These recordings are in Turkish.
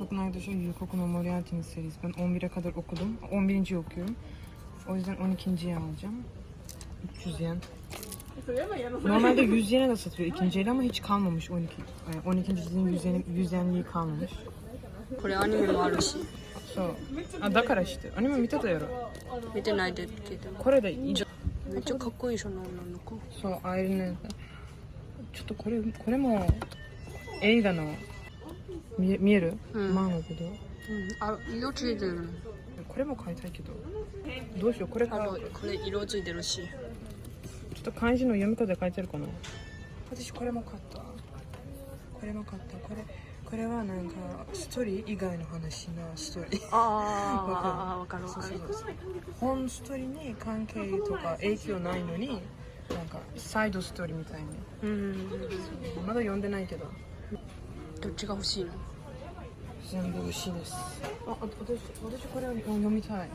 Bakın arkadaşlar Yukoku no Moriarty'nin serisi. Ben 11'e kadar okudum. 11. okuyorum. O yüzden 12.yi alacağım. 300 yen. Normalde 100 yene de satıyor ikinci eli ama hiç kalmamış 12. e, 12. cildin 100, yen, 100 yenliği kalmamış. これアニメもあるし そう。あ、だから知ってる。アニメ見てたやろ。見てないですけどこれでいいじゃん。めっちゃかっこいいその女の子そう、アイルネちょっとこれ、これも映画の 見え見える、うん。漫画けど。うん。あ色ついてる。これも買いたいけど。どうしよう、これ買う。これ色ついてるし。ちょっと漢字の読み方書いてあるかな。私これも買った。これも買った。これこれはなんかストーリー以外の話のストーリー。ああ わかる。わかる。本ストーリーに関係とか影響ないのになんかサイドストーリーみたいに。うん。まだ読んでないけど。どっちが欲しいの？全部欲しいです。ああ私私これを読みたい。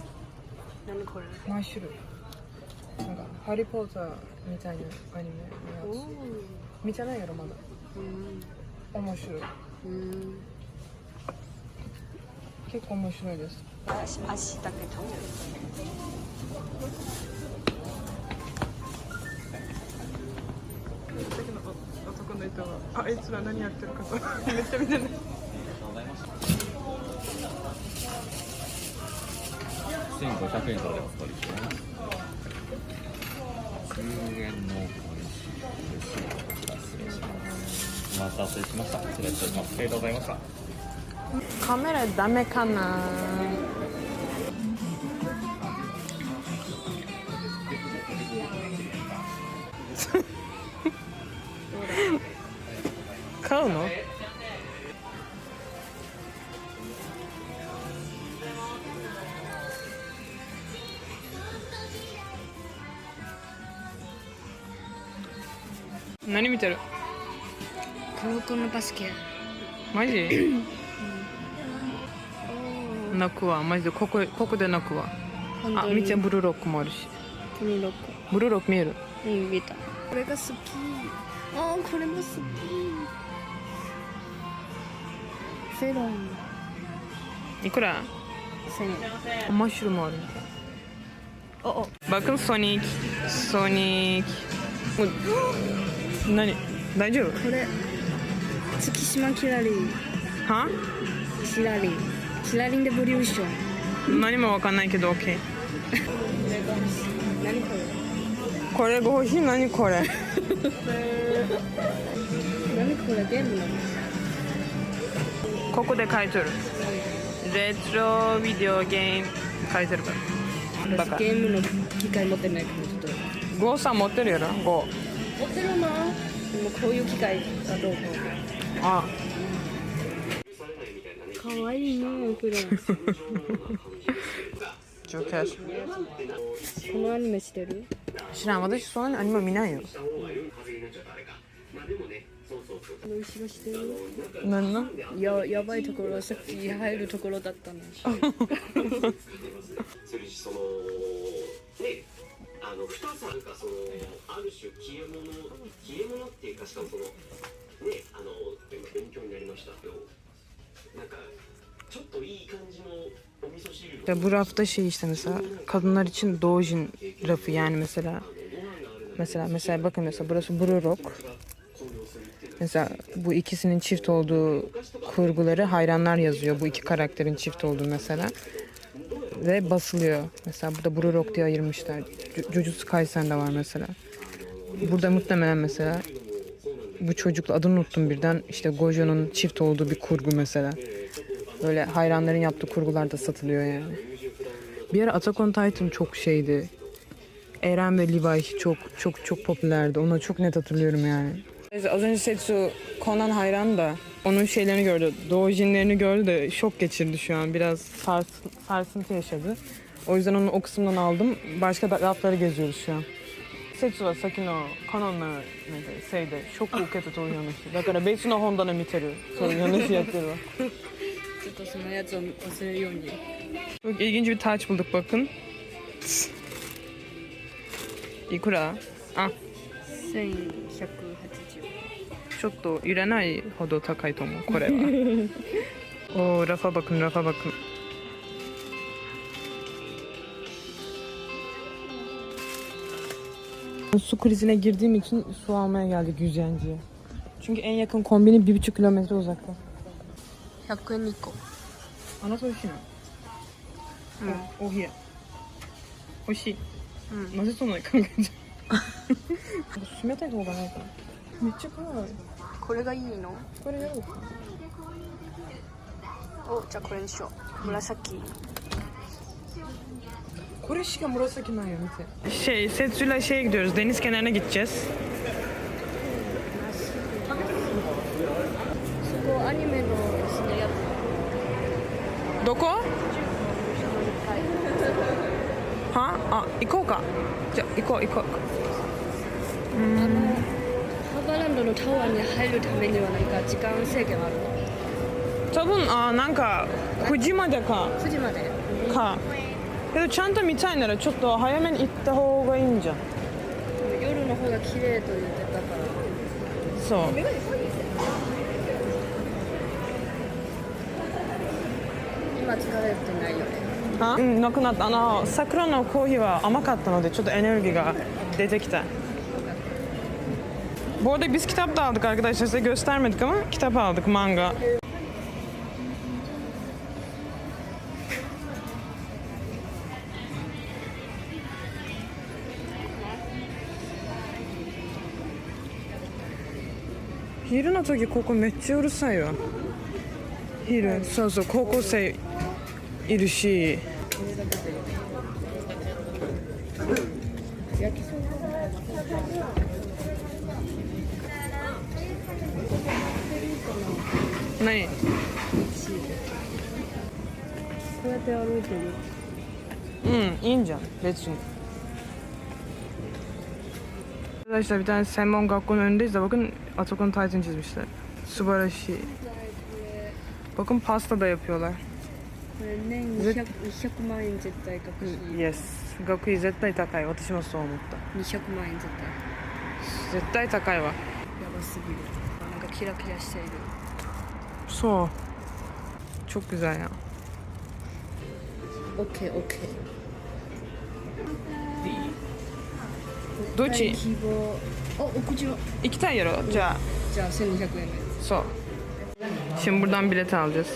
何これ？マッシュルなんかハリー・ポッターみたいなアニメおのやつ見てないやろまだ。うん。面白い。うん。結構面白いです。足足だけ食べる。さっきの男の人はああいつら何やってるかとめっちゃ見てる1500円からでお取りします。10円のお失礼します。お待たせしました。失礼いたします。ありがとうございました。カメラダメかな？買うの？黒子のバスケ。マジ？泣くわマジで。ここここで泣くわ。本当に。あみーちゃんブルーロックもあるし。このロッブルーロック見える？クうん見た。これが好き。あーこれも好き。セロン。いくら？1000マッシュルもある。みたいおお Bakın Sonic Sonic もう何？大丈夫？これ月島キラリンは？キラリンキラリンレボリューション。何もわかんないけど OK 何これ？これが欲しい何これ？何これ？ゲームなの？ここで書いてる。レトロビデオゲーム書いてるから。バカ。ゲームの機械持ってないからちょっと。ゴーさん持ってるやろ？ゴー。持ってるな。でもこういう機械がどうかあ。かわいいねこれジョーキャッシュ。このアニメしてる？知らん私そんなにアニメ見ないよ。後ろしてる？何の？ややばいところさっき入るところだったねするしそのねあの二つあるかそのある種消え物消え物っていうかしかもそのねあの今勉強になりましたけどなんかちょっといい感じのお味噌汁 Ya bu rafta şey işte mesela kadınlar için doğujin rafı yani mesela mesela mesela bakın mesela burası Blue Rock. Mesela bu ikisinin çift olduğu kurguları hayranlar yazıyor. Bu iki karakterin çift olduğu mesela. Ve basılıyor. Mesela burada Blue Rock diye ayırmışlar. Ju- Jujutsu Kaisen'de var mesela. Burada muhtemelen mesela bu çocukla adını unuttum birden. İşte Gojo'nun çift olduğu bir kurgu mesela. Böyle hayranların yaptığı kurgular da satılıyor yani. Bir ara Attack on Titan çok şeydi. Eren ve Levi çok çok çok popülerdi. Onu çok net hatırlıyorum yani. Az önce Setsu Conan hayran da onun şeylerini gördü. Doujinlerini gördü de şok geçirdi şu an. Biraz sars, sarsıntı yaşadı. O yüzden onu o kısımdan aldım. Başka rafları geziyoruz şu an. 節は先のカノンのせいでショックを受けたという話だから別の本棚見てるそういう話やってるわちょっとそのやつを忘れるように Çok ilginç bir taç bulduk bakın. İkura. Ah, 1180ちょっと揺れないほど高いと思う、これは。Oo rafa bakın rafa bakın. Su krizine girdiğim için su almaya geldik yüzenciye. Çünkü en yakın kombini bir buçuk kilometre uzakta. 100円に1個 Ana soru şu. O hiye. Hoşi. Nasıl sonra kanka? Sümete de olan yapalım. めっちゃ可愛い。これがいいのこれやろうか。おじゃあこれにしよう紫 Kore şika murasaki nayo Şey, Setsu'yla şeye gidiyoruz. Deniz kenarına gideceğiz. そこアニメのですねやつ Doko? Ha? Aa, 行こうか。じゃあ、行こう行こう。ハーバーランドのタワーに入るためには何か時間制限あるの多分、あ、なんか、9時までか。 9時までか。けど、ちゃんと見たいなら、ちょっと早めに行った方がいいんじゃん。夜の方が綺麗と言ってたからそう。今疲れてないよねはうん、なくなった。あの、桜のコーヒーは甘かったので、ちょっとエネルギーが出てきた。Bu arada biz kitap da aldık arkadaşlar size göstermedik ama kitap aldık manga. Hiru の時ここめっちゃうるさいわ。ヒル、そうそう高校生いるし。何？こうやって歩いてるうんいいんじゃん別に Arkadaşlar bir tane Senmon Gakko'nun önündeyiz de bakın Atakan'ın Titan çizmişler. Subarashi. Bakın pasta da yapıyorlar. これ年 200, 200万円絶対学費 Yes. 学費絶対高い。私もそう思った。 200万円絶対絶対高いわ。やばすぎるなんかキラキラしている そう。Çok güzel ya. OK OK どっち希望あ屋上行きたいやろじゃあ。じゃあ1200円で Sol. Şimdi buradan bilet alacağız.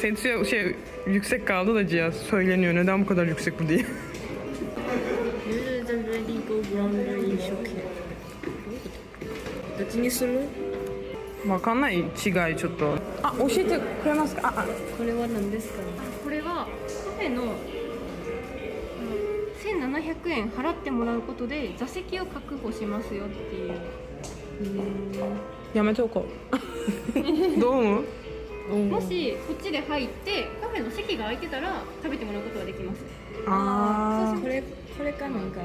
Sensuya şey yüksek kaldı da cihaz söyleniyor neden bu kadar yüksek bu diye. Use the ready go ground 飲食券どっちにするわかんない違いちょっと。あ、教えてくれますか。あ、あこれは何ですかこれはカフェのあの 1700円払ってもらうことで座席を確保しますよっていう。やめておこう。どう思う？もしこっちで入ってカフェの席が空いてたら食べてもらうことができます。あこれこれかなんか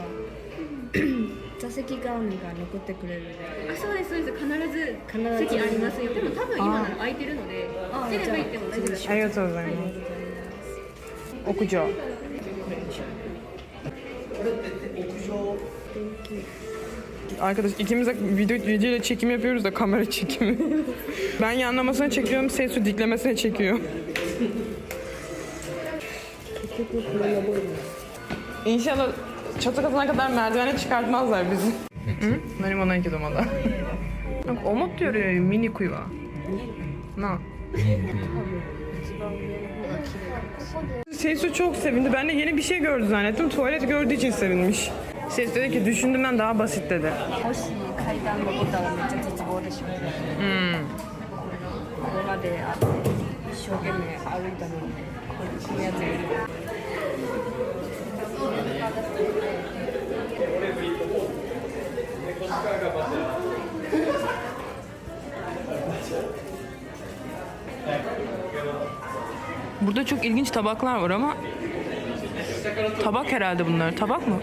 座席がなんか残ってくれるであそうですそうです。必ず必ず。席ありますよ。でも多分今なら空いてるのでこっちで入っても大丈夫です。ありがとうございます。屋上。Arkadaş ikimiz de video, video ile çekim yapıyoruz da kamera çekimi. ben yanlamasına çekiyorum, Sensu diklemesine çekiyor. İnşallah çatı katına kadar merdivene çıkartmazlar bizi. Hı? Benim ona iki domada. Omut diyor mini kuyva. Na. Seysu çok sevindi. Ben de yeni bir şey gördü zannettim. Tuvalet gördüğü için sevinmiş. Seysu dedi ki düşündüğümden daha basit dedi. Hmm. Burada çok ilginç tabaklar var ama tabak herhalde bunlar. Tabak mı?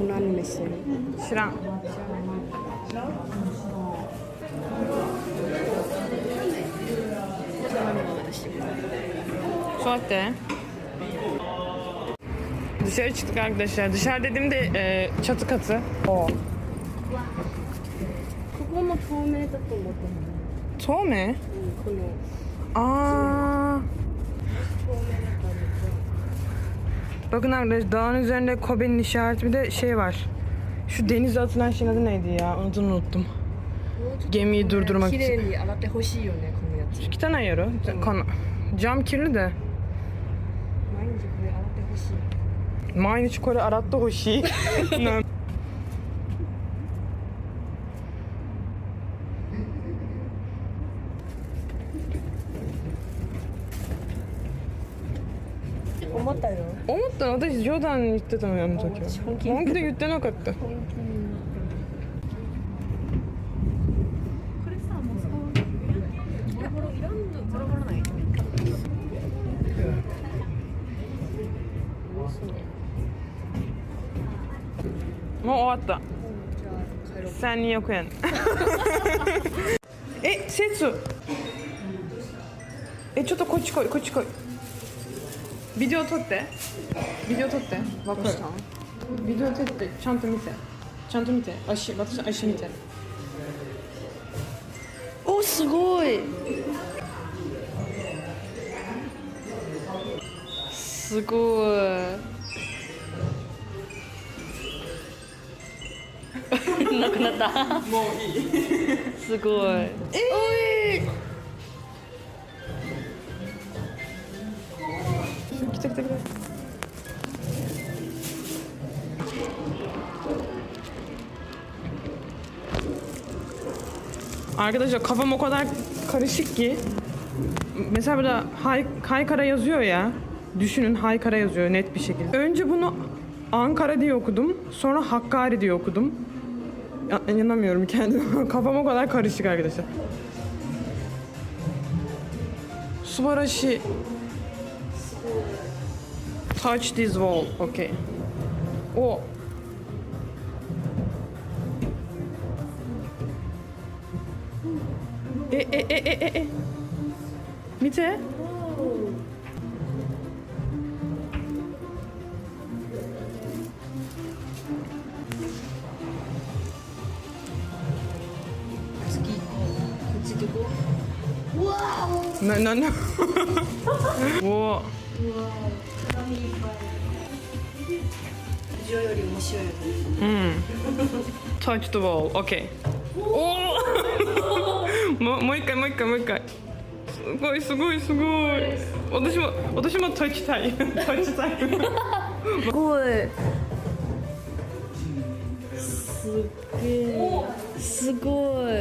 Yunan mesleği. Şıran. Soğukta. Dışarı çıktık arkadaşlar. Dışarı dediğimde e, çatı katı. O. Tome? Aa. Bakın arkadaşlar dağın üzerinde Kobe'nin işareti bir de şey var. Şu denize atılan şeyin adı neydi ya? Onu unuttum. Gemiyi durdurmak için. İki tane yarı. Cam kirli de. Mainci Kore aratta hoşi. ったよ。思ったの私冗談に言ってたのよあの時は。本気。で言ってなかった。これさもう使うボロボロいらんのボロボロないもう終わった。じゃあ帰ろう12億円。え節えちょっとこっち来いこっち来いビデオ撮って。ビデオ撮って。わかるビデオ撮ってちゃんと見て。ちゃんと見て。足私の足見て。おすごい。すごい。なくなった。もういい。すごい。ええ来 Arkadaşlar kafam o kadar karışık ki. Mesela burada hay, Haykara yazıyor ya. Düşünün Haykara yazıyor net bir şekilde. Önce bunu Ankara diye okudum Sonra Hakkari diye okudum. Ya, inanamıyorum kendime. Kafam o kadar karışık arkadaşlar. Subarashi Touch this wall Okay. O E e e e e e. Mite. No, no, no. Whoa. うん。touch hmm. the wall. Okay. Oh! もうもう一回もう一回もう一回。すごいすごいすごい。私も私も touch たい。touch したい。すごいすっげえすごい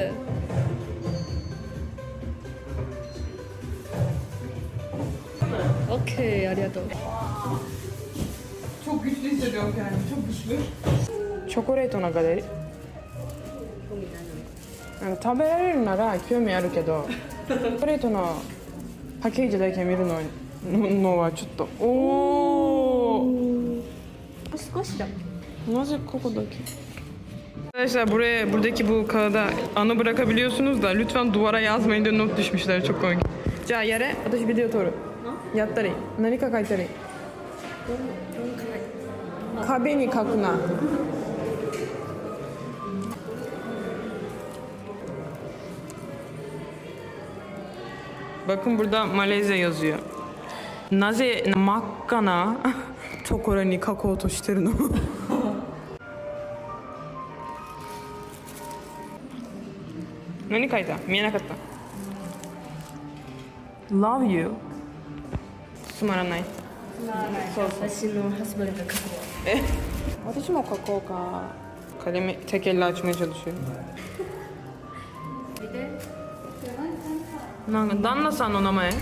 オッケーありがとう Çok güçlü hissediyorum kendimi. Çok güçlü. チョコ食べられるなら興味あるけどチョコレートのパッケージだけ見るののはちょっとおお少しだ Na ここだけ Arkadaşlar buraya buradaki bu kağıda anı bırakabiliyorsunuz da lütfen duvara yazmayın diye not düşmüşler çok komik. じゃあやれ私ビデオ撮る Bakın burada Malezya yazıyor. Naze makkana ところに書こうとしてるの何書いた見えなかった Love you つまらない私のハスバンドが書くえ私も書こうかkalemi tek elle açmaya çalışıyorum. なんか旦那さんの名前、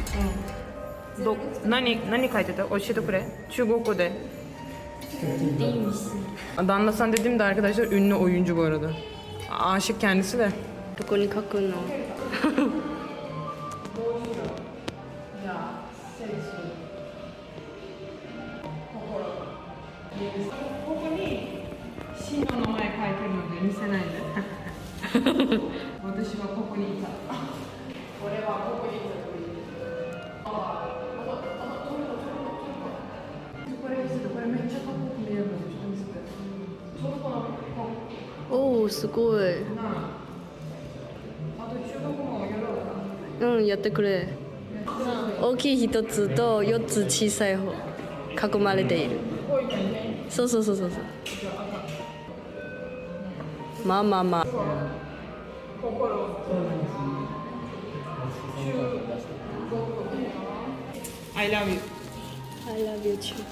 ど何何書いてた教えてくれ中国語で旦那さんdediğim de arkadaşlar ünlü oyuncu bu arada aşık kendisi de どこに書くの 真の名前書いてるので見せないで私はここにいた おおす。ごいうんやってくれ大きい一つと四つ小さい方囲まれているそうそうそうそうそうまあまあまあ I love you. I love you too.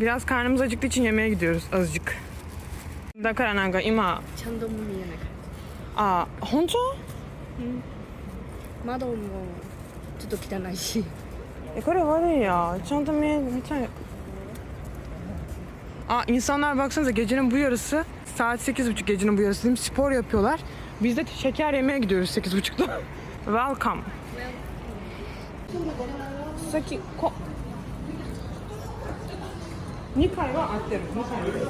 Biraz karnımız acıktığı için yemeğe gidiyoruz azıcık. Dakara naga ima. Çandomu yemek. Aa, honto? Mado mo. Çotto kitanai shi. E, kore warui ya. Çantamı yemek. Aa, insanlar baksanıza gecenin bu yarısı saat 8.30 gecenin bu yarısı değil mi? Spor yapıyorlar. Biz de şeker yemeye gidiyoruz 8.30'da. Welcome. Saki ko 2階は合ってる。2階です。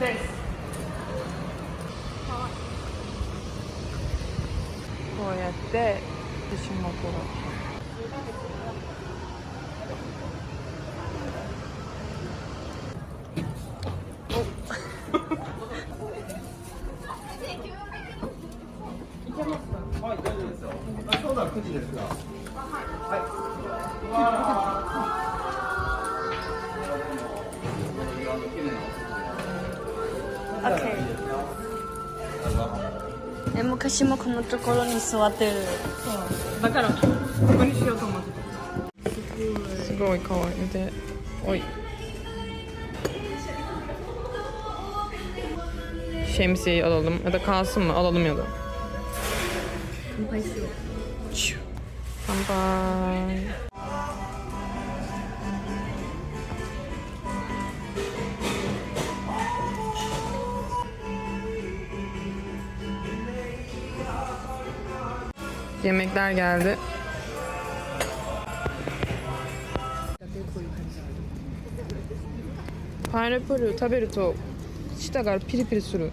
です。こうやって私もこう のところに座ってるだからここにしようと思ってたすごい可愛い見ておい Şemsiyeyi alalım ya da kalsın mı? Alalım ya da. 乾杯 Yemekler geldi. Pineapple 食べると舌がピリピリする。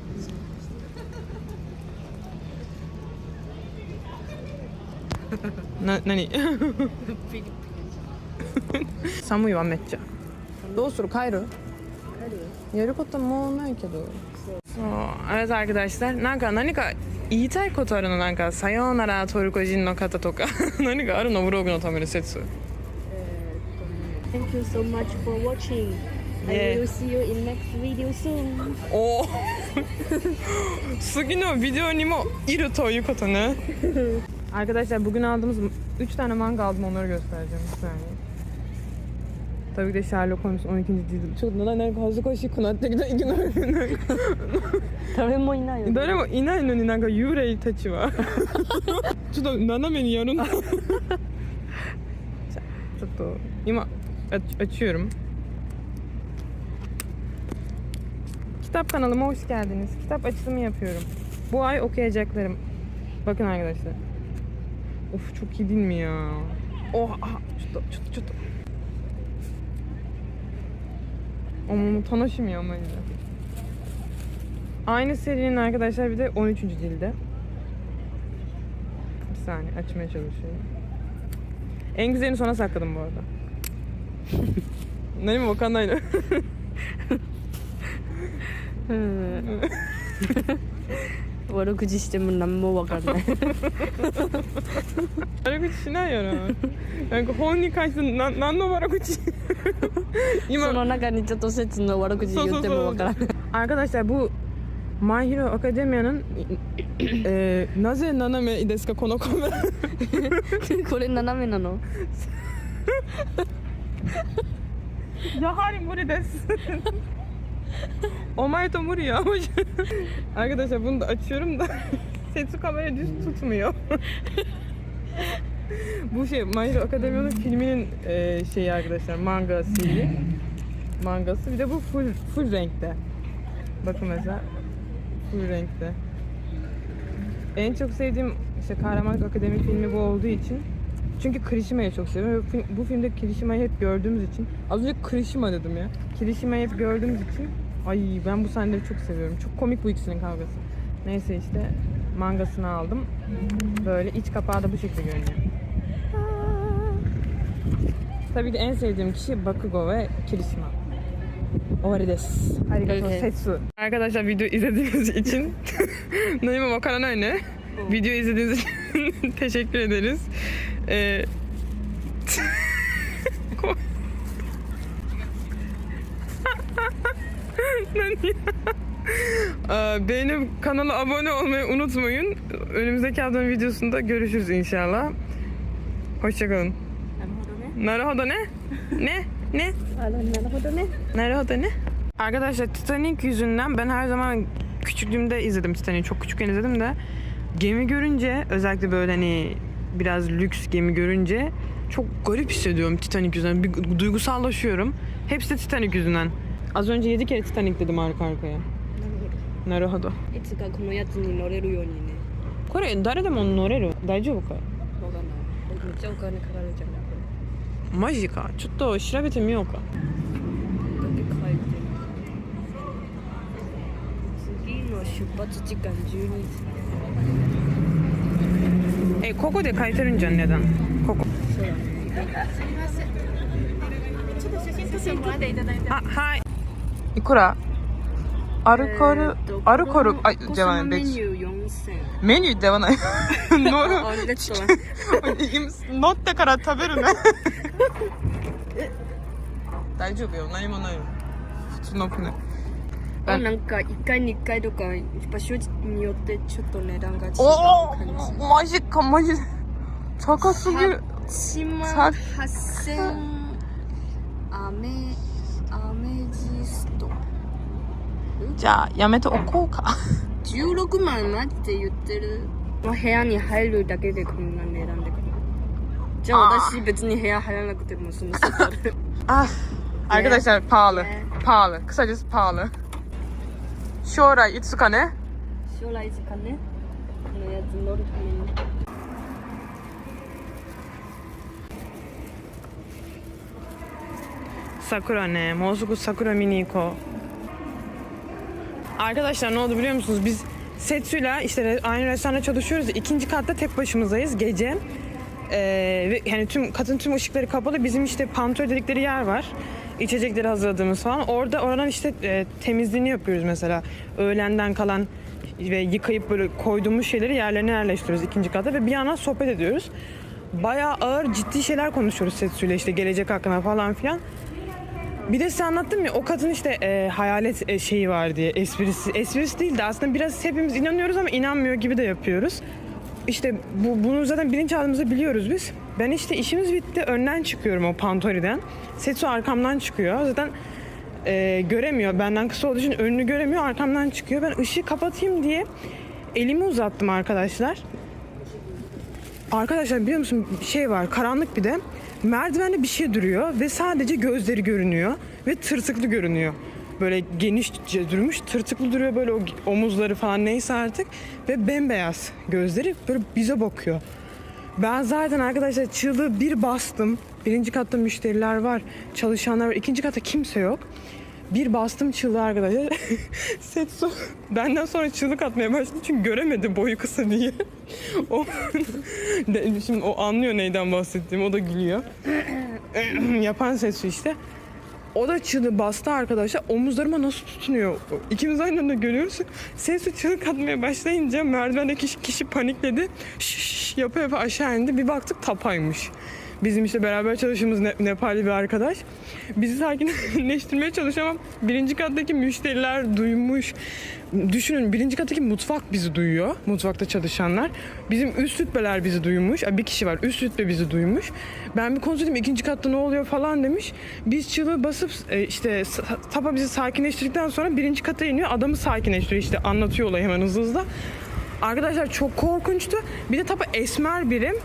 な、なに寒いわめっちゃどうする帰るやることもうないけどそうあれだarkadaşlar なんか何か 言いたいことあるのなんかさようならトルコ人の方とか何かあるのブログのための説 Thank you so much for watching. I will see you in next video soon おお次のビデオにもいるということね Arkadaşlar bugün aldığımız 3 tane manga aldım onları göstereceğim bir saniye. Tabii ki de Sherlock Holmes 12. cildi. ちょっとなんか恥ずかしくなってきたいきなりなんか誰もいないよね誰もいないのになんか幽霊たちはちょっと斜めにやるんだじゃあちょっと今aç açıyorum Kitap kanalıma hoş geldiniz. Kitap açılımı yapıyorum. Bu ay okuyacaklarım. Bakın arkadaşlar. Of çok iyi değil mi ya? Oh, ah, ちょ Ama tanışmıyor ama öyle. Aynı serinin arkadaşlar bir de 13. cilde. Bir saniye açmaya çalışıyorum. En güzelini sona sakladım bu arada. ne mi aynı. 悪口しても何もわかんない。悪口しないよな。なんか本に関してな何の悪口？今。その中にちょっと説の悪口言ってもわからない。Arkadaşlar bu My Hero Academia'nın e, なぜ斜めですか？このカメラ これ斜めなの？やはり無 Omar Tomur yağmış. Arkadaşlar bunu da açıyorum da Setsu kamera düz tutmuyor. Bu şey My Hero Academia'nın filminin e, şeyi arkadaşlar manga seri. Mangası. Bir de bu full full renkte. Bakın mesela full renkte. En çok sevdiğim işte Kahramanlık Akademi filmi bu olduğu için çünkü Kirishima'yı çok seviyorum. Bu, bu filmde Kirishima'yı hep gördüğümüz için az önce Kirishima dedim ya. Kirishima'yı hep gördüğümüz için Ay ben bu sahneleri çok seviyorum. Çok komik bu ikisinin kavgası. Neyse işte mangasını aldım. Böyle iç kapağı da bu şekilde görünüyor. Tabii ki en sevdiğim kişi Bakugo ve Kirishima. Ovarides. Arigato evet. setsu. Arkadaşlar video izlediğiniz için Naima Vakaran öyle. Video izlediğiniz için teşekkür ederiz. Ee, öğretmen ya. Beğenip kanala abone olmayı unutmayın. Önümüzdeki haftanın videosunda görüşürüz inşallah. Hoşçakalın. Naruhodo ne? Ne? Ne? Naruhodo ne? Naruhodo ne? Arkadaşlar Titanic yüzünden ben her zaman küçüklüğümde izledim Titanic'i. Çok küçükken izledim de gemi görünce özellikle böyle hani biraz lüks gemi görünce çok garip hissediyorum Titanic yüzünden. Bir duygusallaşıyorum. Hepsi Titanic yüzünden. Az önce 7 kere Titanic dedim arka arkaya. Naruhodo. いつかこのやつに乗れるようにねこれ誰でも乗れる大丈夫かわかんないめっちゃお金かかるじゃんこマジかちょっと調べてみようかれだって書いてる次の出発時間12時えここで書いてるんじゃん値段ここそうだねあはいいくら？アルコール、えーとアルコール？あじゃあそのメ別ニュー4000メニューではない。あ 乗ってから食べるね 大丈夫よ。何もないよ普通の船。あなんか1回2回とか場所によってちょっと値段が違うお感じ。おマジかマジで。高すぎる。1万さ8000アメアメジストじゃあやめておこうか16万なって言ってるまあ部屋に入るだけでこんな値段でじゃあ私別に部屋入らなくてもその外で Ah, arkadaşlar pahalı. Yeah. Pahalı. Kısacası pahalı. Şoray itsuka ne? 将来時間ねこのやつ乗るために Sakura ne? Mozuku Sakura Miniko. Arkadaşlar ne oldu biliyor musunuz? Biz Setsu'yla işte aynı restoranda çalışıyoruz. İkinci katta tek başımızdayız gece. Ee, ve yani tüm katın tüm ışıkları kapalı. Bizim işte pantör dedikleri yer var. İçecekleri hazırladığımız falan. Orada oradan işte e, temizliğini yapıyoruz mesela. Öğlenden kalan ve yıkayıp böyle koyduğumuz şeyleri yerlerine yerleştiriyoruz ikinci katta ve bir yandan sohbet ediyoruz. Bayağı ağır ciddi şeyler konuşuyoruz Setsu'yla işte gelecek hakkında falan filan. Bir de size anlattım ya o kadın işte e, hayalet e, şeyi var diye esprisi. Esprisi değil de aslında biraz hepimiz inanıyoruz ama inanmıyor gibi de yapıyoruz. İşte bu, bunu zaten bilinçaltımızda biliyoruz biz. Ben işte işimiz bitti önden çıkıyorum o Pantori'den. Setsu arkamdan çıkıyor. Zaten e, göremiyor. Benden kısa olduğu için önünü göremiyor. Arkamdan çıkıyor. Ben ışığı kapatayım diye elimi uzattım arkadaşlar. Arkadaşlar biliyor musun şey var karanlık bir de merdivende bir şey duruyor ve sadece gözleri görünüyor ve tırtıklı görünüyor. Böyle genişçe durmuş tırtıklı duruyor böyle o omuzları falan neyse artık ve bembeyaz gözleri böyle bize bakıyor. Ben zaten arkadaşlar çığlığı bir bastım. Birinci katta müşteriler var, çalışanlar var. İkinci katta kimse yok. Bir bastım çığlığı arkadaşlar. Setsu benden sonra çığlık atmaya başladı çünkü göremedi boyu kısa diye. o şimdi o anlıyor neyden bahsettiğimi. O da gülüyor. Yapan Setsu işte. O da çığlığı bastı arkadaşlar. Omuzlarıma nasıl tutunuyor? İkimiz aynı anda görüyoruz. Setsu çığlık atmaya başlayınca merdivendeki kişi, kişi panikledi. Şşş yapa yapa aşağı indi. Bir baktık tapaymış. Bizim işte beraber çalıştığımız Ne- Nepalli bir arkadaş. Bizi sakinleştirmeye çalışıyor ama birinci kattaki müşteriler duymuş. Düşünün birinci kattaki mutfak bizi duyuyor. Mutfakta çalışanlar. Bizim üst rütbeler bizi duymuş. Bir kişi var üst rütbe bizi duymuş. Ben bir konuştum ikinci katta ne oluyor falan demiş. Biz çığlığı basıp e, işte Tapa bizi sakinleştirdikten sonra birinci kata iniyor. Adamı sakinleştiriyor işte anlatıyor olayı hemen hızlı hızlı. Arkadaşlar çok korkunçtu. Bir de Tapa esmer birim.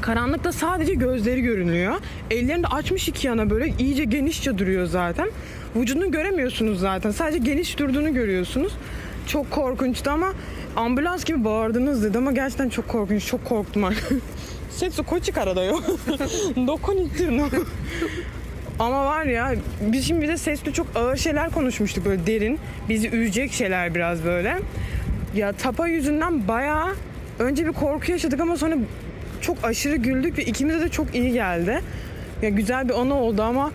Karanlıkta sadece gözleri görünüyor. Ellerini de açmış iki yana böyle iyice genişçe duruyor zaten. Vücudunu göremiyorsunuz zaten. Sadece geniş durduğunu görüyorsunuz. Çok korkunçtu ama ambulans gibi bağırdınız dedi ama gerçekten çok korkunç. Çok korktum ben. Setsu koçik arada yok. Dokun ittirno. Ama var ya biz şimdi de sesli çok ağır şeyler konuşmuştuk böyle derin. Bizi üzecek şeyler biraz böyle. Ya tapa yüzünden bayağı önce bir korku yaşadık ama sonra çok aşırı güldük ve ikimize de çok iyi geldi. Ya güzel bir anı oldu ama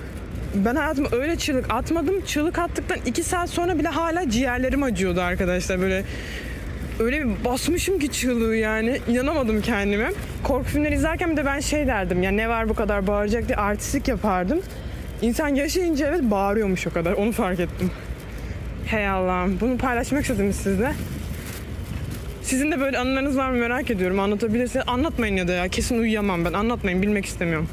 ben hayatımda öyle çığlık atmadım. Çığlık attıktan iki saat sonra bile hala ciğerlerim acıyordu arkadaşlar. Böyle öyle bir basmışım ki çığlığı yani. İnanamadım kendime. Korku filmleri izlerken de ben şey derdim. Ya ne var bu kadar bağıracak diye artistlik yapardım. İnsan yaşayınca evet bağırıyormuş o kadar. Onu fark ettim. Hey Allah'ım. Bunu paylaşmak istedim sizle. Sizin de böyle anılarınız var mı merak ediyorum. Anlatabilirseniz anlatmayın ya da ya. Kesin uyuyamam ben. Anlatmayın. Bilmek istemiyorum.